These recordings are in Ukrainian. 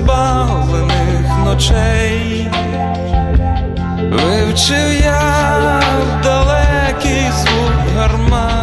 розбавлених ночей, вивчив я далекий звук гармат.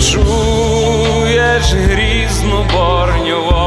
чуєш грізну борню.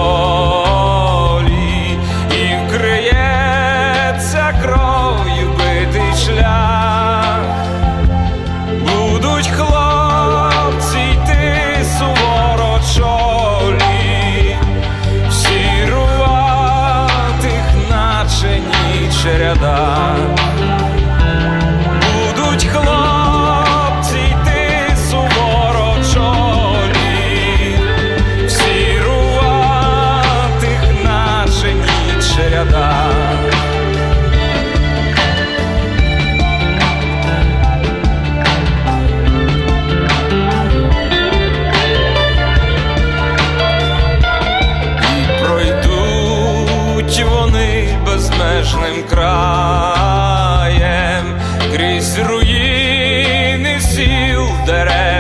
безмежним краєм крізь руїни сіл дерев.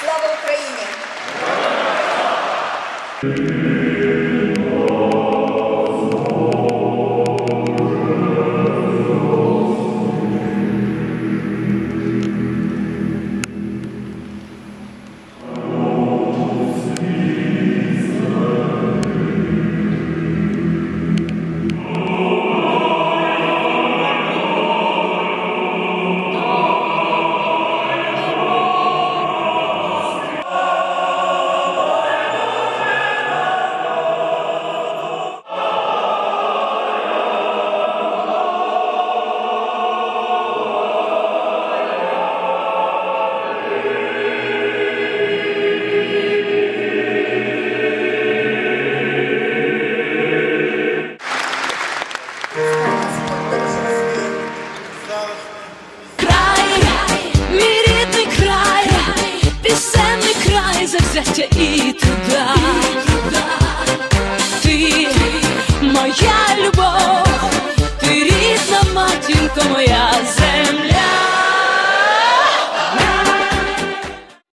Слава Україні!